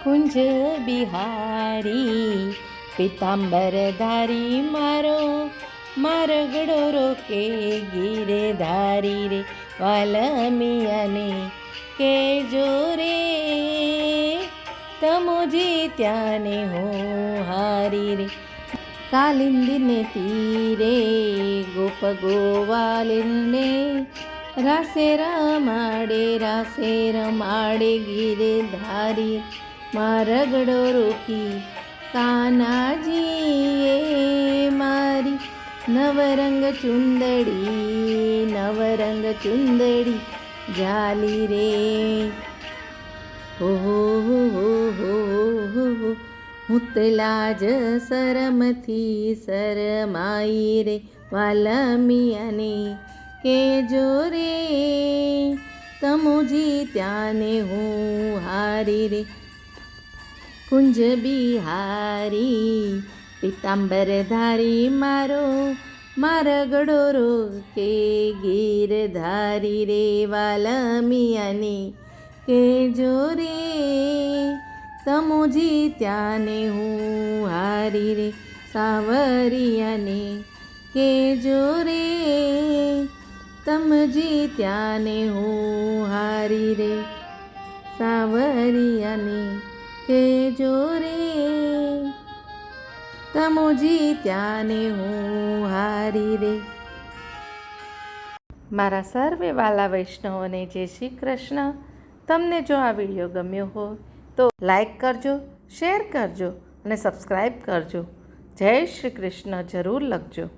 કુંજ બિહારી પિતાંબરધારી મારો મારગડો રોકે ગીરધારી રે વાલમિયાને કે જોરે તમો જીત્યાને હું હારી રે કાલિંદીને તીરે ગોપ ગોવાલિને રાસે રમાડે રાસે રમાડે ગીરધારી મારગડો રોકી, કાનાજીએ મારી. નવરંગ ચુંદડી નવરંગ ચુંદડી, જાલી રે. હો હો હો હો હો હો હો મુતલા જ શરમથી શરમાઈ રે વાલમિયાને. કે જો રે, તમુજી ત્યાંને હું હારી રે. કુંજ બિહારી પિતાંબરધારી મારો મારગડો રો કે ગીરધારી રે વાલમિયાને કે જો રે તમો જીત્યાને હું હારી રે સાવરિયાને કે જો રે તમ જીત્યાને હું હારી રે સાવરિયાને કે જો રે તમુજી ત્યાને હું હારી રે. મારા સર્વે વાલા વૈષ્ણવોને જય શ્રી કૃષ્ણ. તમને જો આ વીડિયો ગમ્યો હોય તો લાઈક કરજો, શેર કરજો અને સબસ્ક્રાઈબ કરજો. જય શ્રી કૃષ્ણ, જરૂર લખજો.